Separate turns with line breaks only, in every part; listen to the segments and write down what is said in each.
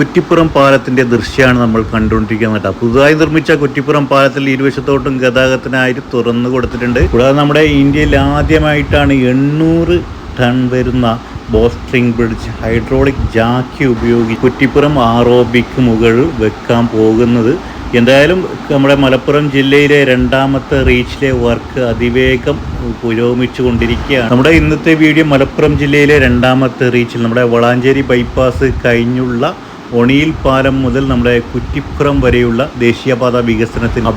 കുറ്റിപ്പുറം പാലത്തിന്റെ ദൃശ്യമാണ് നമ്മൾ കണ്ടുകൊണ്ടിരിക്കുന്നത് കേട്ടോ. പുതുതായി നിർമ്മിച്ച കുറ്റിപ്പുറം പാലത്തിൽ ഇരുവശത്തോട്ടും ഗതാഗതത്തിനായിട്ട് തുറന്നു കൊടുത്തിട്ടുണ്ട്. കൂടാതെ നമ്മുടെ ഇന്ത്യയിൽ ആദ്യമായിട്ടാണ് എണ്ണൂറ് ടൺ വരുന്ന ബോസ്ട്രിംഗ് ബ്രിഡ്ജ് ഹൈഡ്രോളിക് ജാക്കി ഉപയോഗിച്ച് കുറ്റിപ്പുറം ആറോബിക്ക് മുകളിൽ വെക്കാൻ പോകുന്നത്. എന്തായാലും നമ്മുടെ മലപ്പുറം ജില്ലയിലെ രണ്ടാമത്തെ റീച്ചിലെ വർക്ക് അതിവേഗം പുരോഗമിച്ചു കൊണ്ടിരിക്കുകയാണ്. നമ്മുടെ ഇന്നത്തെ വീഡിയോ മലപ്പുറം ജില്ലയിലെ രണ്ടാമത്തെ റീച്ചിൽ നമ്മുടെ വളാഞ്ചേരി ബൈപ്പാസ് കഴിഞ്ഞുള്ള ഒണിയിൽ പാലം മുതൽ നമ്മുടെ കുറ്റിപ്പുറം വരെയുള്ള ദേശീയപാത വികസനത്തിന്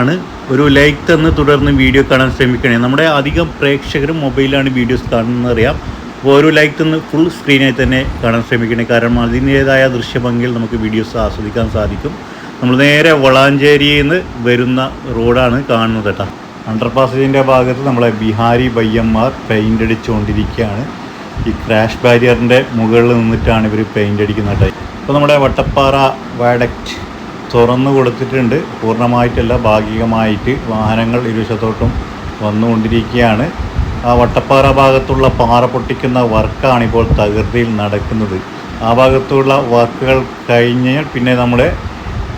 ആണ് ഒരു ലൈക്ക് തന്ന് തുടർന്ന് വീഡിയോ കാണാൻ ശ്രമിക്കണേ. നമ്മുടെ അധികം പ്രേക്ഷകരും മൊബൈലാണ് വീഡിയോസ് കാണുന്നത് അറിയാം അപ്പോൾ ഒരു ലൈക്ക് തന്ന് ഫുൾ സ്ക്രീനായി തന്നെ കാണാൻ ശ്രമിക്കണേ. കാരണം അതിന്റേതായ ദൃശ്യഭംഗിയിൽ നമുക്ക് വീഡിയോസ് ആസ്വദിക്കാൻ സാധിക്കും. നമ്മൾ നേരെ വളാഞ്ചേരിയിൽ നിന്ന് വരുന്ന റോഡാണ് കാണുന്നത് കേട്ടോ. അണ്ടർപാസേജിന്റെ ഭാഗത്ത് നമ്മളെ ബിഹാരി ബയ്യന്മാർ പെയിന്റ് അടിച്ചുകൊണ്ടിരിക്കുകയാണ്. ഈ ക്രാഷ് ബാരിയറിന്റെ മുകളിൽ നിന്നിട്ടാണ് ഇവർ പെയിന്റ് അടിക്കുന്നത് കേട്ടോ. ഇപ്പോൾ നമ്മുടെ വട്ടപ്പാറ വാഡക്റ്റ് തുറന്നു കൊടുത്തിട്ടുണ്ട്. പൂർണമായിട്ടല്ല ഭാഗികമായിട്ട് വാഹനങ്ങൾ ഇരുവശത്തോട്ടും വന്നുകൊണ്ടിരിക്കുകയാണ്. ആ വട്ടപ്പാറ ഭാഗത്തുള്ള പാറ പൊട്ടിക്കുന്ന വർക്കാണ് ഇപ്പോൾ തകൃതിയിൽ നടക്കുന്നത്. ആ ഭാഗത്തുള്ള വർക്കുകൾ കഴിഞ്ഞ് പിന്നെ നമ്മുടെ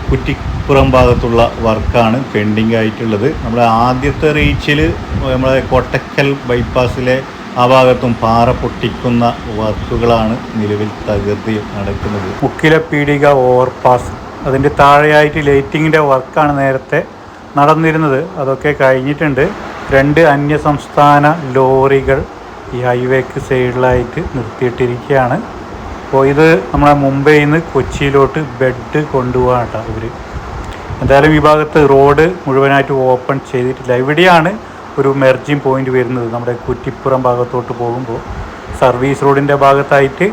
കുറ്റിപ്പുറം ഭാഗത്തുള്ള വർക്കാണ് പെൻഡിങ് ആയിട്ടുള്ളത്. നമ്മുടെ ആദ്യത്തെ റീച്ചിൽ നമ്മുടെ കൊട്ടക്കൽ ബൈപ്പാസിലെ ആ ഭാഗത്തും പാറ പൊട്ടിക്കുന്ന വർക്കുകളാണ് നിലവിൽ തകൃതി നടക്കുന്നത്.
മുക്കിലെ പീടിക ഓവർപാസ്. അതിന്റെ താഴെയായിട്ട് ലൈറ്റിങ്ങിന്റെ വർക്കാണ് നേരത്തെ നടന്നിരുന്നത്. അതൊക്കെ കഴിഞ്ഞിട്ടുണ്ട്. രണ്ട് അന്യ സംസ്ഥാന ലോറികൾ ഈ ഹൈവേക്ക് സൈഡിലായിട്ട് നിർത്തിയിട്ടിരിക്കുകയാണ്. അപ്പോൾ ഇത് നമ്മളെ മുംബൈയിൽ നിന്ന് കൊച്ചിയിലോട്ട് ബെഡ് കൊണ്ടുപോകാൻ കേട്ടോ ഇവർ എന്തായാലും ഈ ഭാഗത്ത് റോഡ് മുഴുവനായിട്ട് ഓപ്പൺ ചെയ്തിട്ടില്ല. ഇവിടെയാണ് ഒരു മെർജിങ് പോയിന്റ് വരുന്നത് നമ്മുടെ കുറ്റിപ്പുറം ഭാഗത്തോട്ട് പോകുമ്പോൾ സർവീസ് റോഡിന്റെ ഭാഗത്തായിട്ട്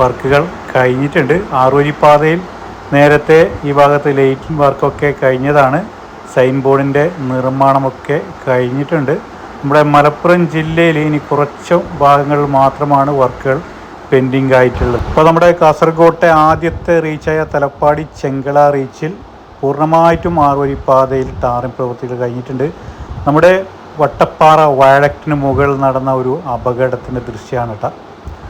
വർക്കുകൾ കഴിഞ്ഞിട്ടുണ്ട്. ആറുവരിപ്പാതയിൽ നേരത്തെ ഈ ഭാഗത്ത് ലൈറ്റിംഗ് വർക്കൊക്കെ കഴിഞ്ഞതാണ്. സൈൻ ബോർഡിന്റെ നിർമ്മാണമൊക്കെ കഴിഞ്ഞിട്ടുണ്ട്. നമ്മുടെ മലപ്പുറം ജില്ലയിൽ ഇനി കുറച്ച് ഭാഗങ്ങളിൽ മാത്രമാണ് വർക്കുകൾ പെൻഡിങ് ആയിട്ടുള്ളത്. ഇപ്പോൾ നമ്മുടെ കാസർഗോട്ടെ ആദ്യത്തെ റീച്ചായ തലപ്പാടി ചെങ്കള റീച്ചിൽ പൂർണമായിട്ടും ആറുവരി പാതയിൽ ടാറിംഗ് പ്രവൃത്തികൾ കഴിഞ്ഞിട്ടുണ്ട്. നമ്മുടെ വട്ടപ്പാറ വാഴക്കിന് മുകളിൽ നടന്ന ഒരു അപകടത്തിന്റെ ദൃശ്യമാണ് കേട്ടോ.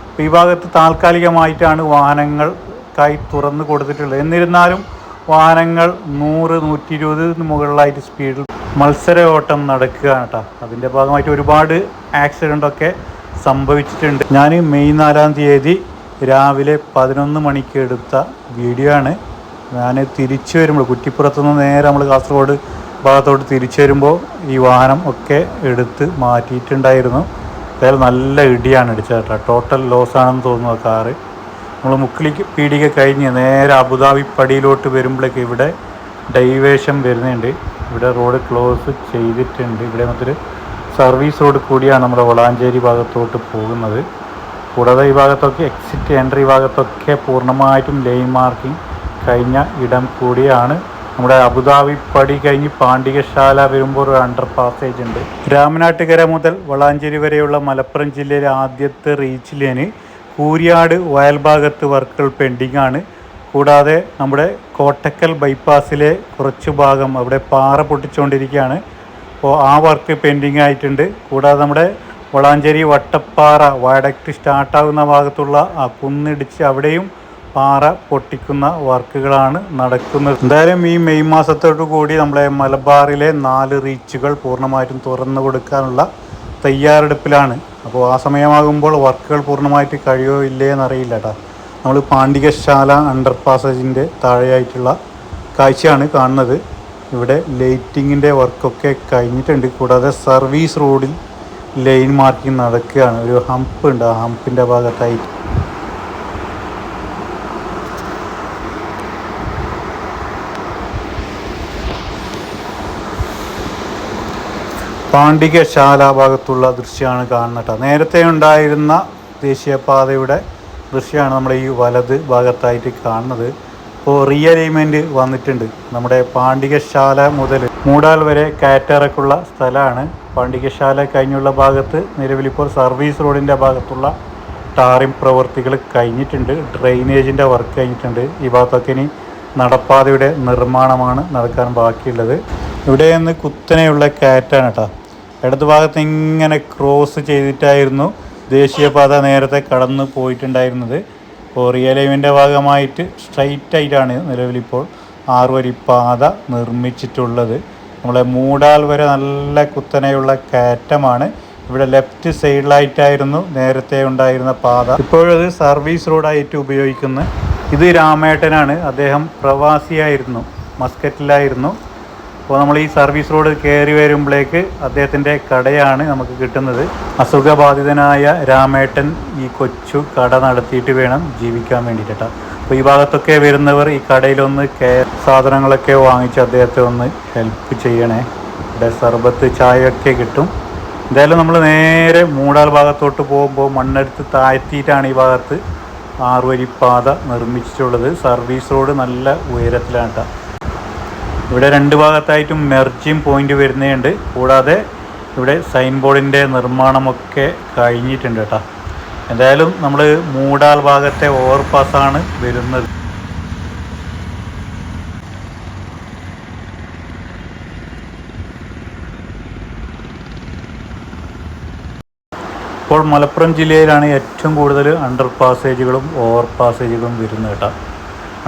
അപ്പോൾ ഈ ഭാഗത്ത് താൽക്കാലികമായിട്ടാണ് വാഹനങ്ങൾക്കായി തുറന്നു കൊടുത്തിട്ടുള്ളത്. എന്നിരുന്നാലും വാഹനങ്ങൾ നൂറ് നൂറ്റി ഇരുപതിന് മുകളിലായിട്ട് സ്പീഡിൽ മത്സര ഓട്ടം നടക്കുകയാണ് കേട്ടോ. അതിന്റെ ഭാഗമായിട്ട് ഒരുപാട് ആക്സിഡന്റൊക്കെ സംഭവിച്ചിട്ടുണ്ട്. ഞാൻ മെയ് നാലാം തീയതി രാവിലെ പതിനൊന്ന് മണിക്ക് എടുത്ത വീഡിയോ ആണ്. ഞാൻ തിരിച്ചു വരുമ്പോൾ കുറ്റിപ്പുറത്തുനിന്ന് നേരെ നമ്മൾ കാസർഗോഡ് ഭാഗത്തോട്ട് തിരിച്ചു വരുമ്പോൾ ഈ വാഹനം ഒക്കെ എടുത്ത് മാറ്റിയിട്ടുണ്ടായിരുന്നു. അതായത് നല്ല ഇടിയാണ് ഇടിച്ചത് കേട്ടോ. ടോട്ടൽ ലോസ് ആണെന്ന് തോന്നുന്നു ആ കാറ് നമ്മൾ മുക്കിലേക്ക് പീടിക കഴിഞ്ഞ് നേരെ അബുദാബി പടിയിലോട്ട് വരുമ്പോഴേക്ക് ഇവിടെ ഡൈവേഷൻ വരുന്നുണ്ട്. ഇവിടെ റോഡ് ക്ലോസ് ചെയ്തിട്ടുണ്ട്. ഇവിടെ മറ്റൊരു സർവീസ് റോഡ് കൂടിയാണ് നമ്മുടെ വളാഞ്ചേരി ഭാഗത്തോട്ട് പോകുന്നത്. കൂടാതെ ഈ ഭാഗത്തൊക്കെ എക്സിറ്റ് എൻട്രി ഭാഗത്തൊക്കെ പൂർണമായിട്ടും ലൈൻ മാർക്കിംഗ് കഴിഞ്ഞ ഇടം കൂടിയാണ് നമ്മുടെ അബുദാബി പടി കഴിഞ്ഞ് പാണ്ഡികശാല വരുമ്പോൾ ഒരു അണ്ടർ പാസേജ് ഉണ്ട്. രാമനാട്ടുകര മുതൽ വളാഞ്ചേരി വരെയുള്ള മലപ്പുറം ജില്ലയിലെ ആദ്യത്തെ റീച്ചിലേന് കൂരിയാട് വയൽഭാഗത്ത് വർക്കുകൾ പെൻഡിംഗ് ആണ്. കൂടാതെ നമ്മുടെ കോട്ടക്കൽ ബൈപ്പാസിലെ കുറച്ച് ഭാഗം അവിടെ പാറ പൊട്ടിച്ചുകൊണ്ടിരിക്കുകയാണ് അപ്പോൾ ആ വർക്ക് പെൻഡിങ് ആയിട്ടുണ്ട്. കൂടാതെ നമ്മുടെ വളാഞ്ചേരി വട്ടപ്പാറ വയഡക്റ്റ് സ്റ്റാർട്ടാകുന്ന ഭാഗത്തുള്ള ആ കുന്നിടിച്ച് അവിടെയും പാറ പൊട്ടിക്കുന്ന വർക്കുകളാണ് നടക്കുന്നത്. എന്തായാലും ഈ മെയ് മാസത്തോടു കൂടി നമ്മളെ മലബാറിലെ നാല് റീച്ചുകൾ പൂർണമായിട്ടും തുറന്നു കൊടുക്കാനുള്ള തയ്യാറെടുപ്പിലാണ്. അപ്പോൾ ആ സമയമാകുമ്പോൾ വർക്കുകൾ പൂർണമായിട്ട് കഴിയോ ഇല്ലേ എന്നറിയില്ല കേട്ടോ. നമ്മൾ പാണ്ഡികശാല അണ്ടർ പാസേജിന്റെ താഴെയായിട്ടുള്ള കാഴ്ചയാണ് കാണുന്നത്. ഇവിടെ ലൈറ്റിങ്ങിന്റെ വർക്കൊക്കെ കഴിഞ്ഞിട്ടുണ്ട്. കൂടാതെ സർവീസ് റോഡിൽ ലൈൻ മാർക്കിംഗ് നടക്കുകയാണ്. ഒരു ഹംപ്പ് ഉണ്ട് ആ ഹമ്പിന്റെ ഭാഗത്തായിട്ട്. പാണ്ഡികശാല ഭാഗത്തുള്ള ദൃശ്യമാണ് കാണുന്നത് നേരത്തെ ഉണ്ടായിരുന്ന ദേശീയപാതയുടെ ദൃശ്യമാണ് നമ്മുടെ ഈ വലത് ഭാഗത്തായിട്ട് കാണുന്നത്. ഇപ്പോൾ റീഅലൈൻമെന്റ് വന്നിട്ടുണ്ട്. നമ്മുടെ പാണ്ഡികശാല മുതൽ മൂടാൽ വരെ കാറ്ററക്കുള്ള സ്ഥലമാണ്. പാണ്ഡികശാല കഴിഞ്ഞുള്ള ഭാഗത്ത് നിലവിലിപ്പോൾ സർവീസ് റോഡിന്റെ ഭാഗത്തുള്ള ടാറിംഗ് പ്രവൃത്തികൾ കഴിഞ്ഞിട്ടുണ്ട്. ഡ്രെയിനേജിന്റെ വർക്ക് കഴിഞ്ഞിട്ടുണ്ട്. ഈ ഭാഗത്തൊക്കെ ഇനി നടപ്പാതയുടെ നിർമ്മാണമാണ് നടക്കാൻ ബാക്കിയുള്ളത്. ഇവിടെ നിന്ന് കുത്തനെയുള്ള കാറ്റാണ് കേട്ടോ. ഇടത് ഭാഗത്ത് ഇങ്ങനെ ക്രോസ് ചെയ്തിട്ടായിരുന്നു ദേശീയപാത നേരത്തെ കടന്നു പോയിട്ടുണ്ടായിരുന്നത്. അപ്പോൾ റിയലൈവിന്റെ ഭാഗമായിട്ട് സ്ട്രൈറ്റ് ആയിട്ടാണ് നിലവിലിപ്പോൾ ആറുവരി പാത നിർമ്മിച്ചിട്ടുള്ളത്. നമ്മളെ മൂടാൽ വരെ നല്ല കുത്തനെയുള്ള കയറ്റമാണ്. ഇവിടെ ലെഫ്റ്റ് സൈഡിലായിട്ടായിരുന്നു നേരത്തെ ഉണ്ടായിരുന്ന പാത. ഇപ്പോഴത് സർവീസ് റോഡായിട്ട് ഉപയോഗിക്കുന്നു ഇത് രാമേട്ടനാണ്. അദ്ദേഹം പ്രവാസിയായിരുന്നു. മസ്കറ്റിലായിരുന്നു. അപ്പോൾ നമ്മൾ ഈ സർവീസ് റോഡ് കയറി വരുമ്പോഴേക്ക് അദ്ദേഹത്തിന്റെ കടയാണ് നമുക്ക് കിട്ടുന്നത്. അസുഖബാധിതനായ രാമേട്ടൻ ഈ കൊച്ചു കട നടത്തിയിട്ട് വേണം ജീവിക്കാൻ വേണ്ടിയിട്ടാ അപ്പോൾ ഈ ഭാഗത്തൊക്കെ വരുന്നവർ ഈ കടയിലൊന്ന് കേ സാധനങ്ങളൊക്കെ വാങ്ങിച്ച് അദ്ദേഹത്തെ ഒന്ന് ഹെൽപ്പ് ചെയ്യണേ. ഇവിടെ സർബത്ത് ചായയൊക്കെ കിട്ടും. എന്തായാലും നമ്മൾ നേരെ മൂടാൽ ഭാഗത്തോട്ട് പോകുമ്പോൾ മണ്ണെടുത്ത് താഴ്ത്തിയിട്ടാണ് ഈ ഭാഗത്ത് ആറുവരിപ്പാത നിർമ്മിച്ചിട്ടുള്ളത്. സർവീസ് റോഡ് നല്ല ഉയരത്തിലാണ് കേട്ടോ ഇവിടെ രണ്ട് ഭാഗത്തായിട്ടും മെർജിങ് പോയിന്റ് വരുന്നുണ്ട് കൂടാതെ ഇവിടെ സൈൻ ബോർഡിന്റെ നിർമ്മാണമൊക്കെ കഴിഞ്ഞിട്ടുണ്ട് കേട്ടോ. എന്തായാലും നമ്മൾ മൂടാൽ ഭാഗത്തെ ഓവർപാസ്സാണ് വരുന്നത്. ഇപ്പോൾ മലപ്പുറം ജില്ലയിലാണ് ഏറ്റവും കൂടുതൽ അണ്ടർ പാസേജുകളും ഓവർ പാസേജുകളും വരുന്നത് കേട്ടോ.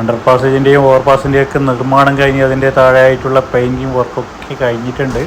അണ്ടർ പാസേജിന്റെയും ഓവർ പാസിന്റെയും ഒക്കെ നിർമ്മാണം കഴിഞ്ഞ് അതിന്റെ താഴെയായിട്ടുള്ള പെയിന്റിങ് വർക്കൊക്കെ കഴിഞ്ഞിട്ടുണ്ട്.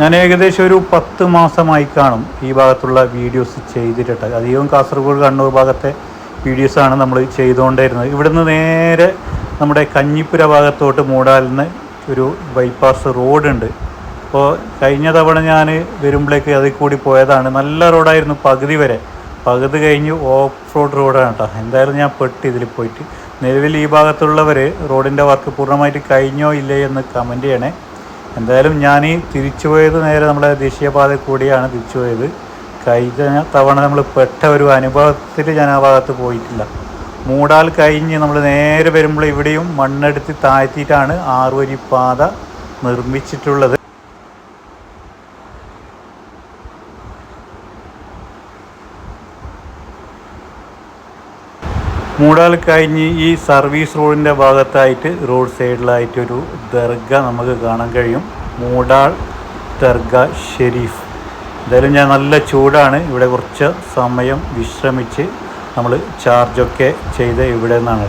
ഞാൻ ഏകദേശം ഒരു പത്ത് മാസമായി കാണും ഈ ഭാഗത്തുള്ള വീഡിയോസ് ചെയ്തിട്ട് അധികവും കാസർഗോഡ് കണ്ണൂർ ഭാഗത്തെ വീഡിയോസാണ് നമ്മൾ ചെയ്തുകൊണ്ടിരുന്നത് ഇവിടുന്ന് നേരെ നമ്മുടെ കഞ്ഞിപ്പുര ഭാഗത്തോട്ട് മൂടാലിന് ഒരു ബൈപ്പാസ് റോഡുണ്ട് അപ്പോൾ കഴിഞ്ഞ തവണ ഞാൻ വരുമ്പോഴേക്ക് അതിൽ കൂടി പോയതാണ്. നല്ല റോഡായിരുന്നു പകുതി വരെ. പകുതി കഴിഞ്ഞ് ഓഫ് റോഡ് റോഡാണ് കേട്ടോ. എന്തായാലും ഞാൻ പെട്ട് ഇതിൽ പോയിട്ട്. നിലവിൽ ഈ ഭാഗത്തുള്ളവർ റോഡിന്റെ വർക്ക് പൂർണമായിട്ട് കഴിഞ്ഞോ ഇല്ലേ എന്ന് കമന്റ് ചെയ്യണേ. എന്തായാലും ഞാൻ ഈ തിരിച്ചു പോയത് നേരെ നമ്മുടെ ദേശീയപാത കൂടിയാണ് തിരിച്ചു പോയത്. കഴിഞ്ഞ തവണ നമ്മൾ പെട്ട ഒരു അനുഭവത്തിൽ ഞാൻ ആ ഭാഗത്ത് പോയിട്ടില്ല. മൂടാൽ കഴിഞ്ഞ് നമ്മൾ നേരെ വരുമ്പോൾ ഇവിടെയും മണ്ണെടുത്ത് താഴ്ത്തിയിട്ടാണ് ആറുവരി പാത നിർമ്മിച്ചിട്ടുള്ളത്. മൂടാൽ കഴിഞ്ഞ് ഈ സർവീസ് റോഡിന്റെ ഭാഗത്തായിട്ട് റോഡ് സൈഡിലായിട്ടൊരു ദർഗ നമുക്ക് കാണാൻ കഴിയും. മൂടാൾ ദർഗ ഷെരീഫ്. എന്തായാലും ഞാൻ നല്ല ചൂടാണ്. ഇവിടെ കുറച്ച് സമയം വിശ്രമിച്ച് നമ്മൾ ചാർജൊക്കെ ചെയ്ത് ഇവിടെ നിന്നാണ്.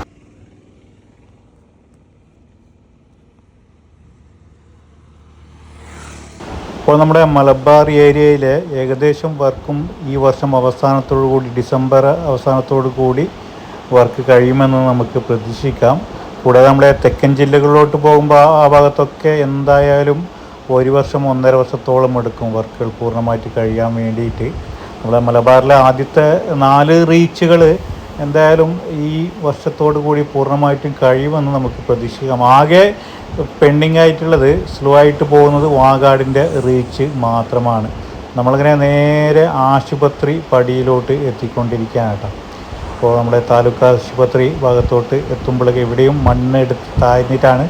ഇപ്പോൾ നമ്മുടെ മലബാർ ഏരിയയിലെ ഏകദേശം വർക്കും ഈ വർഷം അവസാനത്തോടു കൂടി ഡിസംബർ അവസാനത്തോടു കൂടി വർക്ക് കഴിയുമെന്ന് നമുക്ക് പ്രതീക്ഷിക്കാം. കൂടാതെ നമ്മുടെ തെക്കൻ ജില്ലകളിലോട്ട് പോകുമ്പോൾ ആ ഭാഗത്തൊക്കെ എന്തായാലും ഒരു വർഷം ഒന്നര വർഷത്തോളം എടുക്കും വർക്കുകൾ പൂർണമായിട്ട് കഴിയാൻ വേണ്ടിയിട്ട്. നമ്മുടെ മലബാറിലെ ആദ്യത്തെ നാല് റീച്ചുകൾ എന്തായാലും ഈ വർഷത്തോടു കൂടി പൂർണമായിട്ടും കഴിയുമെന്ന് നമുക്ക് പ്രതീക്ഷിക്കാം. ആകെ പെൻഡിങ് ആയിട്ടുള്ളത് സ്ലോ ആയിട്ട് പോകുന്നത് വാഗാടിന്റെ റീച്ച് മാത്രമാണ്. നമ്മളിങ്ങനെ നേരെ ആശുപത്രി പടിയിലോട്ട് എത്തിക്കൊണ്ടിരിക്കുകയാണ് കേട്ടോ. അപ്പോൾ നമ്മുടെ താലൂക്ക് ആശുപത്രി ഭാഗത്തോട്ട് എത്തുമ്പോഴൊക്കെ ഇവിടെയും മണ്ണെടുത്ത് താഴ്ന്നിട്ടാണ്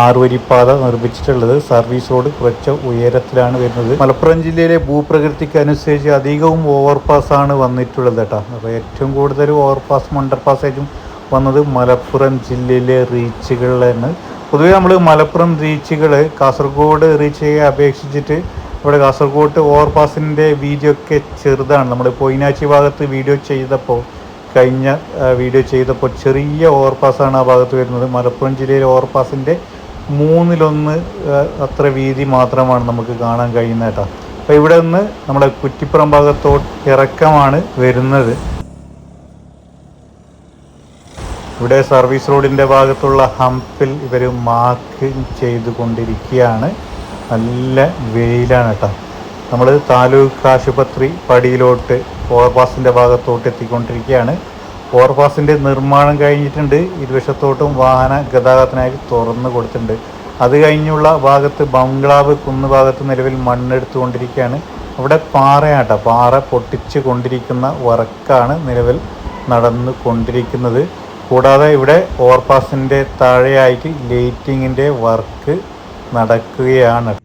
ആറുവരിപ്പാത നിർമ്മിച്ചിട്ടുള്ളത്. സർവീസ് റോഡ് കുറച്ച് ഉയരത്തിലാണ് വരുന്നത്. മലപ്പുറം ജില്ലയിലെ ഭൂപ്രകൃതിക്ക് അനുസരിച്ച് അധികവും ഓവർപാസ്സാണ് വന്നിട്ടുള്ളത് കേട്ടോ. അപ്പോൾ ഏറ്റവും കൂടുതൽ ഓവർപാസും അണ്ടർ പാസേജും വന്നത് മലപ്പുറം ജില്ലയിലെ റീച്ചുകളിലാണ് പൊതുവേ നമ്മൾ മലപ്പുറം റീച്ചുകൾ കാസർഗോഡ് റീച്ചയെ അപേക്ഷിച്ചിട്ട് ഇവിടെ കാസർഗോഡ് ഓവർപാസിന്റെ വീഡിയോ ഒക്കെ ചെറുതാണ്. നമ്മൾ പൊയിനാച്ചി ഭാഗത്ത് വീഡിയോ ചെയ്തപ്പോൾ കഴിഞ്ഞ വീഡിയോ ചെയ്തപ്പോൾ ചെറിയ ഓവർപാസ്സാണ് ആ ഭാഗത്ത് വരുന്നത്. മലപ്പുറം ജില്ലയിലെ ഓവർപാസിന്റെ മൂന്നിലൊന്ന് അത്ര വീതി മാത്രമാണ് നമുക്ക് കാണാൻ കഴിയുന്നത് കേട്ടോ. അപ്പോൾ ഇവിടെ നിന്ന് നമ്മുടെ കുറ്റിപ്പുറം ഭാഗത്തോട്ട് ഇറക്കമാണ് വരുന്നത്. ഇവിടെ സർവീസ് റോഡിന്റെ ഭാഗത്തുള്ള ഹംപിൽ ഇവർ മാർക്ക് ചെയ്തുകൊണ്ടിരിക്കുകയാണ്. നല്ല വെയിലാണ് കേട്ടോ. നമ്മൾ താലൂക്ക് ആശുപത്രി പടിയിലോട്ട് ഓവർപാസിന്റെ ഭാഗത്തോട്ട് എത്തിക്കൊണ്ടിരിക്കുകയാണ്. ഓവർപാസിന്റെ നിർമ്മാണം കഴിഞ്ഞിട്ടുണ്ട്. ഇരുവശത്തോട്ടും വാഹന ഗതാഗതത്തിനായി തുറന്നു കൊടുത്തിട്ടുണ്ട്. അത് കഴിഞ്ഞുള്ള ഭാഗത്ത് ബംഗ്ലാവ് കുന്ന് ഭാഗത്ത് നിലവിൽ മണ്ണെടുത്തുകൊണ്ടിരിക്കുകയാണ്. അവിടെ പാറയാട്ടോ. പാറ പൊട്ടിച്ച് കൊണ്ടിരിക്കുന്ന വർക്കാണ് നിലവിൽ നടന്നു കൊണ്ടിരിക്കുന്നത്. കൂടാതെ ഇവിടെ ഓവർപാസിന്റെ താഴെയായിട്ട് ലൈറ്റിങ്ങിന്റെ വർക്ക് നടക്കുകയാണ്.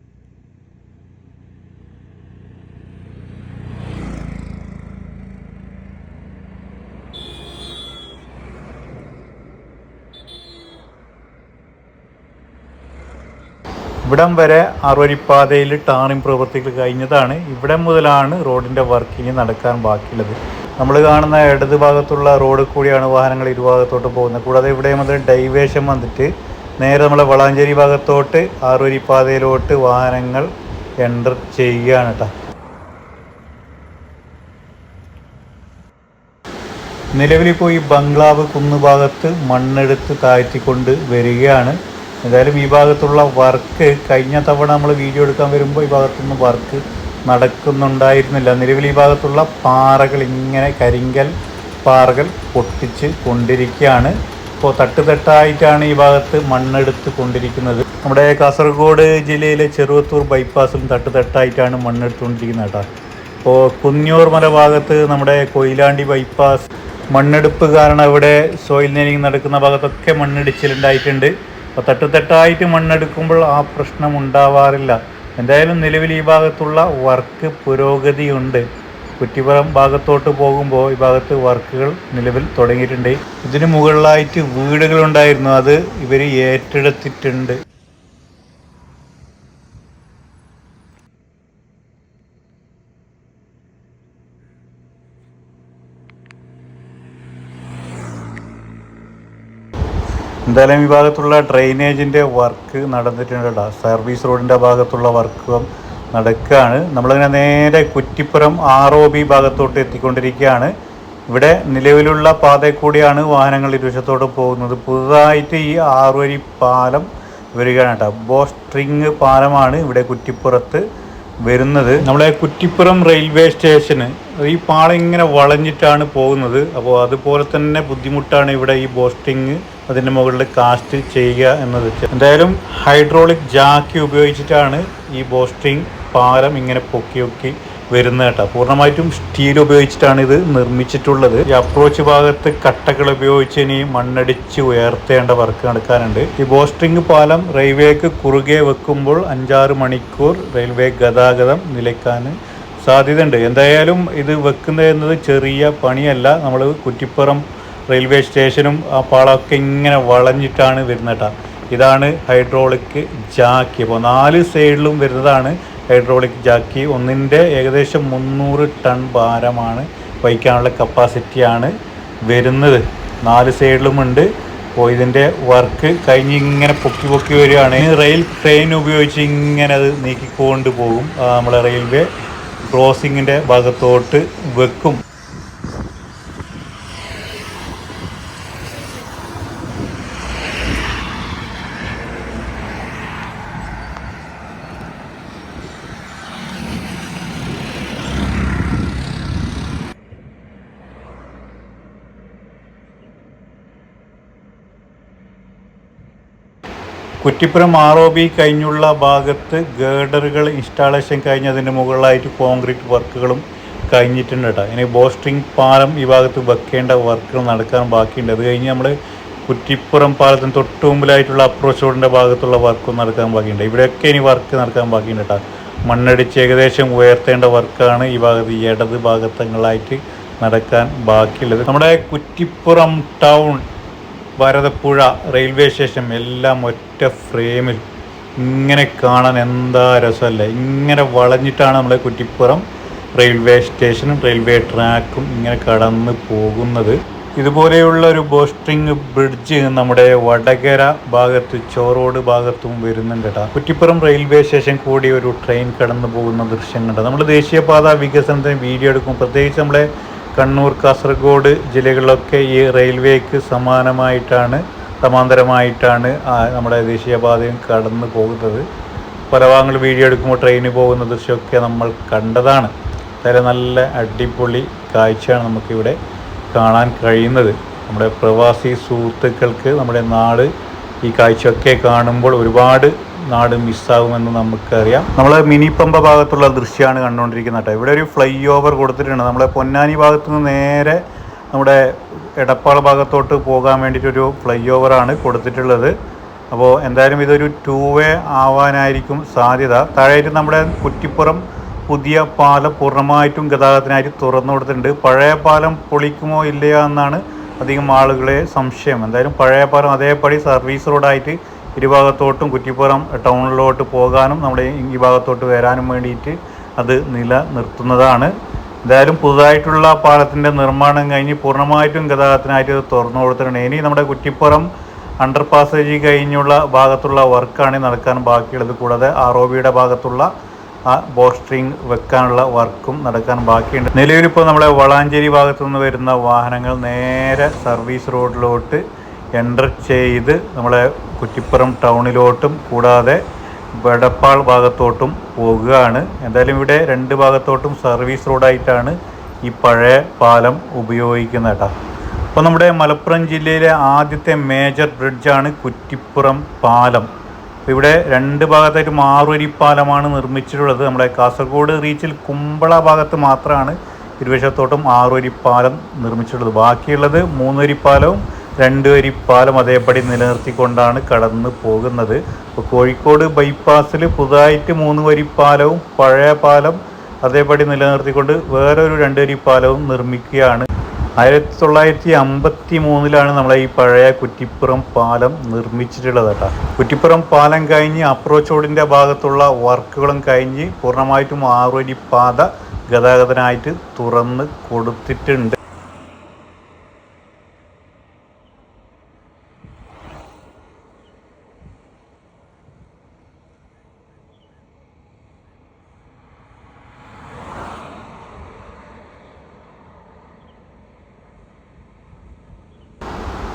ഇവിടം വരെ അറുവരിപ്പാതയിൽ ടാറിംഗ് പ്രവൃത്തികൾ കഴിഞ്ഞതാണ്. ഇവിടെ മുതലാണ് റോഡിന്റെ വർക്കിങ് നടക്കാൻ ബാക്കിയുള്ളത്. നമ്മൾ കാണുന്ന ഇടത് ഭാഗത്തുള്ള റോഡ് കൂടിയാണ് വാഹനങ്ങൾ ഇരുഭാഗത്തോട്ട് പോകുന്നത്. കൂടാതെ ഇവിടെ മുതൽ ഡൈവേഷൻ വന്നിട്ട് നേരെ നമ്മളെ വളാഞ്ചേരി ഭാഗത്തോട്ട് ആറുവരിപ്പാതയിലോട്ട് വാഹനങ്ങൾ എന്റർ ചെയ്യുകയാണ് കേട്ടോ നിലവിലിപ്പോൾ ഈ ബംഗ്ലാവ് കുന്നുഭാഗത്ത് മണ്ണെടുത്ത് താഴ്ത്തിക്കൊണ്ട് വരികയാണ്. എന്തായാലും ഈ ഭാഗത്തുള്ള വർക്ക് കഴിഞ്ഞ തവണ നമ്മൾ വീഡിയോ എടുക്കാൻ വരുമ്പോൾ ഈ ഭാഗത്തുനിന്ന് വർക്ക് നടക്കുന്നുണ്ടായിരുന്നില്ല. നിലവിൽ ഈ ഭാഗത്തുള്ള പാറകൾ ഇങ്ങനെ കരിങ്കൽ പാറകൾ പൊട്ടിച്ച് കൊണ്ടിരിക്കുകയാണ്. ഇപ്പോൾ തട്ട് തട്ടായിട്ടാണ് ഈ ഭാഗത്ത് മണ്ണെടുത്ത് കൊണ്ടിരിക്കുന്നത്. നമ്മുടെ കാസർഗോഡ് ജില്ലയിലെ ചെറുവത്തൂർ ബൈപ്പാസിലും തട്ട് തട്ടായിട്ടാണ് മണ്ണെടുത്തുകൊണ്ടിരിക്കുന്നത് കേട്ടോ. ഇപ്പോൾ കുന്നിയൂർ മല ഭാഗത്ത് നമ്മുടെ കൊയിലാണ്ടി ബൈപ്പാസ് മണ്ണെടുപ്പ് കാരണം ഇവിടെ സോയിൽ നെയിലിംഗ് നടക്കുന്ന ഭാഗത്തൊക്കെ മണ്ണിടിച്ചിലുണ്ടായിട്ടുണ്ട്. അപ്പോൾ തട്ടുതട്ടായിട്ട് മണ്ണെടുക്കുമ്പോൾ ആ പ്രശ്നം ഉണ്ടാവാറില്ല. എന്തായാലും നിലവിൽ ഈ ഭാഗത്തുള്ള വർക്ക് പുരോഗതിയുണ്ട്. കുറ്റിപ്പുറം ഭാഗത്തോട്ട് പോകുമ്പോൾ ഈ ഭാഗത്ത് വർക്കുകൾ നിലവിൽ തുടങ്ങിയിട്ടുണ്ട്. ഇതിന് മുകളിലായിട്ട് വീടുകളുണ്ടായിരുന്നു. അത് ഇവർ ഏറ്റെടുത്തിട്ടുണ്ട്. എന്തായാലും ഈ ഭാഗത്തുള്ള ഡ്രെയിനേജിന്റെ വർക്ക് നടന്നിട്ടുണ്ട് സർവീസ് റോഡിന്റെ ഭാഗത്തുള്ള വർക്കും നടക്കുകയാണ്. നമ്മളിങ്ങനെ നേരെ കുറ്റിപ്പുറം ആർ ഒ ബി ഭാഗത്തോട്ട് എത്തിക്കൊണ്ടിരിക്കുകയാണ്. ഇവിടെ നിലവിലുള്ള പാതയിൽ കൂടിയാണ് വാഹനങ്ങൾ ഇരുവശത്തോട്ട് പോകുന്നത്. പുതുതായിട്ട് ഈ ആറുവരി പാലം വരികയാണ് കേട്ടോ. ബോസ്ട്രിങ് പാലമാണ് ഇവിടെ കുറ്റിപ്പുറത്ത് വരുന്നത്. നമ്മളെ കുറ്റിപ്പുറം റെയിൽവേ സ്റ്റേഷന് ഈ പാളം ഇങ്ങനെ വളഞ്ഞിട്ടാണ് പോകുന്നത്. അപ്പോൾ അതുപോലെ തന്നെ ബുദ്ധിമുട്ടാണ് ഇവിടെ ഈ ബോസ്റ്റിങ് അതിന്റെ മുകളിൽ കാസ്റ്റ് ചെയ്യുക എന്നത് എന്തായാലും ഹൈഡ്രോളിക് ജാക്കി ഉപയോഗിച്ചിട്ടാണ് ഈ ബോസ്റ്റിങ് പാലം ഇങ്ങനെ പൊക്കി പൊക്കി വരുന്നത് കേട്ടോ. പൂർണമായിട്ടും സ്റ്റീൽ ഉപയോഗിച്ചിട്ടാണ് ഇത് നിർമ്മിച്ചിട്ടുള്ളത്. ഈ അപ്രോച്ച് ഭാഗത്ത് കട്ടകൾ ഉപയോഗിച്ച് ഇനി മണ്ണടിച്ച് ഉയർത്തേണ്ട വർക്ക് നടക്കാനുണ്ട്. ഈ ബോസ്ട്രിങ് പാലം റെയിൽവേക്ക് കുറുകെ വെക്കുമ്പോൾ അഞ്ചാറ് മണിക്കൂർ റെയിൽവേ ഗതാഗതം നിലയ്ക്കാൻ സാധ്യതയുണ്ട്. എന്തായാലും ഇത് വെക്കുന്നതെന്നത് ചെറിയ പണിയല്ല. നമ്മൾ കുറ്റിപ്പുറം റെയിൽവേ സ്റ്റേഷനും ആ പാളമൊക്കെ ഇങ്ങനെ വളഞ്ഞിട്ടാണ് വരുന്നത് ഇതാണ് ഹൈഡ്രോളിക് ജാക്കി. അപ്പോൾ നാല് സൈഡിലും വരുന്നതാണ് ഹൈഡ്രോളിക് ജാക്കി. ഒന്നിന്റെ ഏകദേശം മുന്നൂറ് ടൺ ഭാരമാണ് വഹിക്കാനുള്ള കപ്പാസിറ്റിയാണ് വരുന്നത്. നാല് സൈഡിലുമുണ്ട് അപ്പോൾ ഇതിന്റെ വർക്ക് കഴിഞ്ഞ് ഇങ്ങനെ പൊക്കി പൊക്കി വരികയാണ്. റെയിൽ ട്രെയിൻ ഉപയോഗിച്ച് ഇങ്ങനെ അത് നീക്കിക്കൊണ്ട് പോകും. നമ്മളെ റെയിൽവേ ക്രോസിങ്ങിന്റെ ഭാഗത്തോട്ട് വെക്കും. കുറ്റിപ്പുറം ആർ ഒ ബി കഴിഞ്ഞുള്ള ഭാഗത്ത് ഗേഡറുകൾ ഇൻസ്റ്റാളേഷൻ കഴിഞ്ഞ് അതിന്റെ മുകളിലായിട്ട് കോൺക്രീറ്റ് വർക്കുകളും കഴിഞ്ഞിട്ടുണ്ട്. കേട്ടോ ഇനി ബോസ്റ്റിംഗ് പാലം ഈ ഭാഗത്ത് വെക്കേണ്ട വർക്കുകൾ നടക്കാൻ ബാക്കിയുണ്ട്. അത് കഴിഞ്ഞ് നമ്മൾ കുറ്റിപ്പുറം പാലത്തിന് തൊട്ട് മുമ്പിലായിട്ടുള്ള അപ്രോച്ച് റോഡിന്റെ ഭാഗത്തുള്ള വർക്കും നടക്കാൻ ബാക്കിയുണ്ട്. ഇവിടെയൊക്കെ ഇനി വർക്ക് നടക്കാൻ ബാക്കിയുണ്ട് കേട്ടോ മണ്ണടിച്ച് ഏകദേശം ഉയർത്തേണ്ട വർക്കാണ് ഈ ഭാഗത്ത് ഇടത് ഭാഗത്തങ്ങളായിട്ട് നടക്കാൻ ബാക്കിയുള്ളത്. നമ്മുടെ Kuttippuram town Bharathapuzha railway station എല്ലാം ഒറ്റ ഫ്രെയിമിൽ. ഇങ്ങനെ കാണാൻ എന്താ രസമല്ലേ? ഇങ്ങനെ വളഞ്ഞിട്ടാണ് നമ്മളെ കുറ്റിപ്പുറം റെയിൽവേ സ്റ്റേഷനും റെയിൽവേ ട്രാക്കും ഇങ്ങനെ കടന്ന് പോകുന്നത്. ഇതുപോലെയുള്ള ഒരു ബോസ്ട്രിങ് ബ്രിഡ്ജ് നമ്മുടെ വടകര ഭാഗത്ത് ചോറോട് ഭാഗത്തും വരുന്നുണ്ട് കേട്ടോ. കുറ്റിപ്പുറം റെയിൽവേ സ്റ്റേഷൻ കൂടി ഒരു ട്രെയിൻ കടന്നു പോകുന്ന ദൃശ്യം നമ്മൾ ദേശീയപാത വികസനത്തിന് വീഡിയോ എടുക്കും. പ്രത്യേകിച്ച് നമ്മളെ കണ്ണൂർ കാസർഗോഡ് ജില്ലകളിലൊക്കെ ഈ റെയിൽവേക്ക് സമാനമായിട്ടാണ് സമാന്തരമായിട്ടാണ് നമ്മുടെ ദേശീയപാതയും കടന്നു പോകുന്നത്. പല ഭാഗങ്ങൾ വീഡിയോ എടുക്കുമ്പോൾ ട്രെയിന് പോകുന്ന ദൃശ്യമൊക്കെ നമ്മൾ കണ്ടതാണ്. വളരെ നല്ല അടിപൊളി കാഴ്ചയാണ് നമുക്കിവിടെ കാണാൻ കഴിയുന്നത്. നമ്മുടെ പ്രവാസി സുഹൃത്തുക്കൾക്ക് നമ്മുടെ നാട് ഈ കാഴ്ചയൊക്കെ കാണുമ്പോൾ ഒരുപാട് നാട് മിസ്സാകുമെന്ന് നമുക്കറിയാം. നമ്മൾ പമ്പ ഭാഗത്തുള്ള ദൃശ്യമാണ് കണ്ടുകൊണ്ടിരിക്കുന്നത് കേട്ടോ. ഇവിടെ ഒരു ഫ്ലൈ ഓവർ കൊടുത്തിട്ടുണ്ട്. നമ്മളെ പൊന്നാനി ഭാഗത്തു നിന്ന് നേരെ നമ്മുടെ എടപ്പാൾ ഭാഗത്തോട്ട് പോകാൻ വേണ്ടിയിട്ടൊരു ഫ്ലൈ ഓവറാണ് കൊടുത്തിട്ടുള്ളത്. അപ്പോൾ എന്തായാലും ഇതൊരു ടൂ വേ ആവാനായിരിക്കും സാധ്യത. താഴേറ്റ് നമ്മുടെ കുറ്റിപ്പുറം പുതിയ പാലം പൂർണമായിട്ടും ഗതാഗതത്തിനായിട്ട് തുറന്നു കൊടുത്തിട്ടുണ്ട്. പഴയ പാലം പൊളിക്കുമോ ഇല്ലയോ എന്നാണ് അധികം ആളുകളെ സംശയം. എന്തായാലും പഴയ പാലം അതേപടി സർവീസ് റോഡായിട്ട് ഇരുഭാഗത്തോട്ടും കുറ്റിപ്പുറം ടൗണിലോട്ട് പോകാനും നമ്മുടെ ഈ ഭാഗത്തോട്ട് വരാനും വേണ്ടിയിട്ട് അത് നിലനിർത്തുന്നതാണ്. എന്തായാലും പുതുതായിട്ടുള്ള പാലത്തിന്റെ നിർമ്മാണം കഴിഞ്ഞ് പൂർണമായിട്ടും ഗതാഗതത്തിനായിട്ട് തുറന്നു കൊടുത്തിട്ടുണ്ട്. ഇനി നമ്മുടെ കുറ്റിപ്പുറം അണ്ടർ പാസേജ് കഴിഞ്ഞുള്ള ഭാഗത്തുള്ള വർക്കാണ് നടക്കാൻ ബാക്കിയുള്ളത്. കൂടാതെ ആർ ഒ ബിയുടെ ഭാഗത്തുള്ള ആ ബോസ്റ്ററിങ് വെക്കാനുള്ള വർക്കും നടക്കാൻ ബാക്കിയുണ്ട്. നിലവിലിപ്പോൾ നമ്മുടെ വളാഞ്ചേരി ഭാഗത്തു നിന്ന് വരുന്ന വാഹനങ്ങൾ നേരെ സർവീസ് റോഡിലോട്ട് എന്റർ ചെയ്ത് നമ്മളെ കുറ്റിപ്പുറം ടൗണിലോട്ടും കൂടാതെ വെടപ്പാൾ ഭാഗത്തോട്ടും പോകുകയാണ്. എന്തായാലും ഇവിടെ രണ്ട് ഭാഗത്തോട്ടും സർവീസ് റോഡായിട്ടാണ് ഈ പഴയ പാലം ഉപയോഗിക്കുന്നത് കേട്ടോ. അപ്പോൾ നമ്മുടെ മലപ്പുറം ജില്ലയിലെ ആദ്യത്തെ മേജർ ബ്രിഡ്ജാണ് കുറ്റിപ്പുറം പാലം. അപ്പോൾ ഇവിടെ രണ്ട് ഭാഗത്തായിട്ട് മാറുവരി പാലമാണ് നിർമ്മിച്ചിട്ടുള്ളത്. നമ്മുടെ കാസർഗോഡ് റീച്ചിൽ കുമ്പള ഭാഗത്ത് മാത്രമാണ് ഇരുവശത്തോട്ടും ആറുവരി പാലം നിർമ്മിച്ചിട്ടുള്ളത്. ബാക്കിയുള്ളത് മൂന്നുവരി പാലവും രണ്ട് വരി പാലം അതേപടി നിലനിർത്തിക്കൊണ്ടാണ് കടന്നു പോകുന്നത്. അപ്പോൾ കോഴിക്കോട് ബൈപ്പാസിൽ പുതുതായിട്ട് മൂന്ന് വരി പാലവും പഴയ പാലം അതേപടി നിലനിർത്തിക്കൊണ്ട് വേറൊരു രണ്ട് വരി പാലവും നിർമ്മിക്കുകയാണ്. ആയിരത്തി തൊള്ളായിരത്തി അമ്പത്തി മൂന്നിലാണ് നമ്മളെ ഈ പഴയ കുറ്റിപ്പുറം പാലം നിർമ്മിച്ചിട്ടുള്ളത് കേട്ടോ. കുറ്റിപ്പുറം പാലം കഴിഞ്ഞ് അപ്രോച്ച് റോഡിന്റെ ഭാഗത്തുള്ള വർക്കുകളും കഴിഞ്ഞ് പൂർണമായിട്ടും ആറുവരി പാത ഗതാഗതനായിട്ട് തുറന്ന് കൊടുത്തിട്ടുണ്ട്.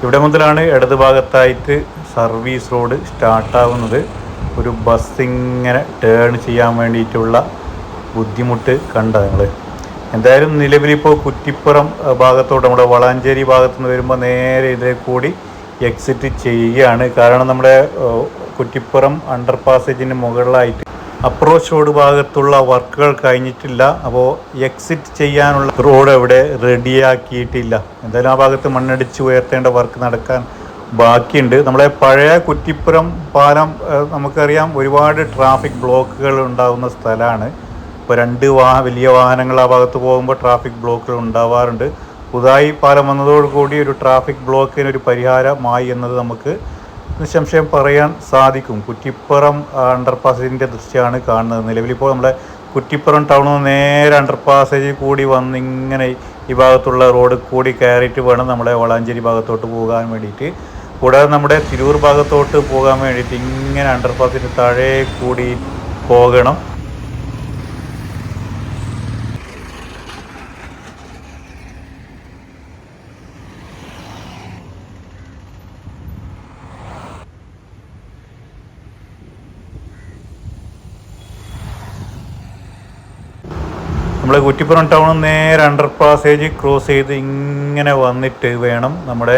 ഇവിടെ മുതലാണ് ഇടത് ഭാഗത്തായിട്ട് സർവീസ് റോഡ് സ്റ്റാർട്ടാവുന്നത്. ഒരു ബസ് ഇങ്ങനെ ടേൺ ചെയ്യാൻ വേണ്ടിയിട്ടുള്ള ബുദ്ധിമുട്ട് കണ്ട നിങ്ങൾ എന്തായാലും നിലവിലിപ്പോൾ കുറ്റിപ്പുറം ഭാഗത്തോട്ട് നമ്മുടെ വളാഞ്ചേരി ഭാഗത്തു നിന്ന് വരുമ്പോൾ നേരെ ഇതിലെ കൂടി എക്സിറ്റ് ചെയ്യുകയാണ്. കാരണം നമ്മുടെ കുറ്റിപ്പുറം അണ്ടർ പാസേജിന് മുകളിലായിട്ട് അപ്രോച്ച് റോഡ് ഭാഗത്തുള്ള വർക്കുകൾ കഴിഞ്ഞിട്ടില്ല. അപ്പോൾ എക്സിറ്റ് ചെയ്യാനുള്ള റോഡ് ഇവിടെ റെഡിയാക്കിയിട്ടില്ല എന്തായാലും ആ ഭാഗത്ത് മണ്ണടിച്ച് ഉയർത്തേണ്ട വർക്ക് നടക്കാൻ ബാക്കിയുണ്ട്. നമ്മളെ പഴയ കുറ്റിപ്പുറം പാലം നമുക്കറിയാം ഒരുപാട് ട്രാഫിക് ബ്ലോക്കുകൾ ഉണ്ടാകുന്ന സ്ഥലമാണ്. ഇപ്പോൾ രണ്ട് വാ വലിയ വാഹനങ്ങൾ ആ ഭാഗത്ത് പോകുമ്പോൾ ട്രാഫിക് ബ്ലോക്കുകൾ ഉണ്ടാവാറുണ്ട്. പുതുതായി പാലം വന്നതോടുകൂടി ഒരു ട്രാഫിക് ബ്ലോക്കിന് ഒരു പരിഹാരമായി എന്നത് നമുക്ക് നിസ്സംശയം പറയാൻ സാധിക്കും. കുറ്റിപ്പുറം അണ്ടർ പാസേജിന്റെ ദൃശ്യമാണ് കാണുന്നത്. നിലവിലിപ്പോൾ നമ്മുടെ കുറ്റിപ്പുറം ടൗണിൽ നേരെ അണ്ടർ പാസേജ് കൂടി വന്ന് ഇങ്ങനെ ഈ ഭാഗത്തുള്ള റോഡ് കൂടി കയറിയിട്ട് വേണം നമ്മുടെ വളാഞ്ചേരി ഭാഗത്തോട്ട് പോകാൻ വേണ്ടിയിട്ട്. കൂടാതെ നമ്മുടെ തിരൂർ ഭാഗത്തോട്ട് പോകാൻ വേണ്ടിയിട്ട് ഇങ്ങനെ അണ്ടർ പാസേജ് താഴെ കൂടി പോകണം. നമ്മൾ കുറ്റിപ്പുറം ടൗൺ നേരെ അണ്ടർ പാസേജ് ക്രോസ് ചെയ്ത് ഇങ്ങനെ വന്നിട്ട് വേണം നമ്മുടെ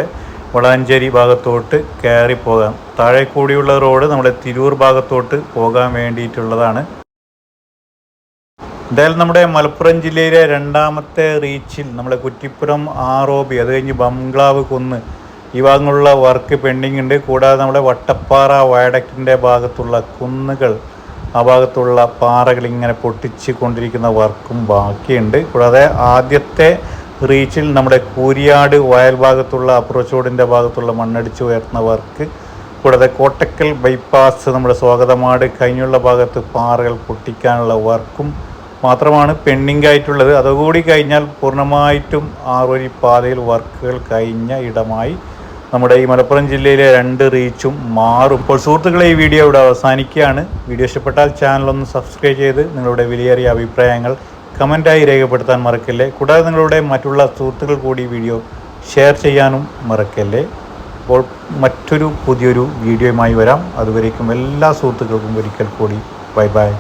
വളാഞ്ചേരി ഭാഗത്തോട്ട് കയറി പോകാൻ. താഴെ കൂടിയുള്ള റോഡ് നമ്മുടെ തിരൂർ ഭാഗത്തോട്ട് പോകാൻ വേണ്ടിയിട്ടുള്ളതാണ്. എന്തായാലും നമ്മുടെ മലപ്പുറം ജില്ലയിലെ രണ്ടാമത്തെ റീച്ചിൽ നമ്മുടെ കുറ്റിപ്പുറം ആർ ഒ ബി അത് കഴിഞ്ഞ് ബംഗ്ലാവ് കുന്ന് ഈ ഭാഗങ്ങളിലുള്ള വർക്ക് പെൻഡിങ് ഉണ്ട്. കൂടാതെ നമ്മുടെ വട്ടപ്പാറ വയഡക്റ്റിന്റെ ഭാഗത്തുള്ള കുന്നുകൾ ആ ഭാഗത്തുള്ള പാറകൾ ഇങ്ങനെ പൊട്ടിച്ച് കൊണ്ടിരിക്കുന്ന വർക്കും ബാക്കിയുണ്ട്. കൂടാതെ ആദ്യത്തെ റീച്ചിൽ നമ്മുടെ കൂരിയാട് വയൽ ഭാഗത്തുള്ള അപ്രോച്ച് റോഡിന്റെ ഭാഗത്തുള്ള മണ്ണടിച്ച് ഉയർത്തുന്ന വർക്ക്. കൂടാതെ കോട്ടക്കൽ ബൈപ്പാസ് നമ്മുടെ സ്വാഗതമാട് കഴിഞ്ഞുള്ള ഭാഗത്ത് പാറകൾ പൊട്ടിക്കാനുള്ള വർക്കും മാത്രമാണ് പെൻഡിങ് ആയിട്ടുള്ളത്. അതുകൂടി കഴിഞ്ഞാൽ പൂർണമായിട്ടും ആറുവരി പാതയിൽ വർക്കുകൾ കഴിഞ്ഞ ഇടമായി നമ്മുടെ ഈ മലപ്പുറം ജില്ലയിലെ രണ്ട് റീച്ചും മാറും. ഇപ്പോൾ സുഹൃത്തുക്കളെ ഈ വീഡിയോ ഇവിടെ അവസാനിക്കുകയാണ്. വീഡിയോ ഇഷ്ടപ്പെട്ടാൽ ചാനൽ ഒന്ന് സബ്സ്ക്രൈബ് ചെയ്ത് നിങ്ങളുടെ വിലയേറിയ അഭിപ്രായങ്ങൾ കമന്റായി രേഖപ്പെടുത്താൻ മറക്കല്ലേ? കൂടാതെ നിങ്ങളുടെ മറ്റുള്ള സുഹൃത്തുക്കൾ കൂടി വീഡിയോ ഷെയർ ചെയ്യാനും മറക്കല്ലേ? അപ്പോൾ മറ്റൊരു പുതിയൊരു വീഡിയോയുമായി വരാം. അതുവരേക്കും എല്ലാ സുഹൃത്തുക്കൾക്കും ഒരിക്കൽ കൂടി. Bye bye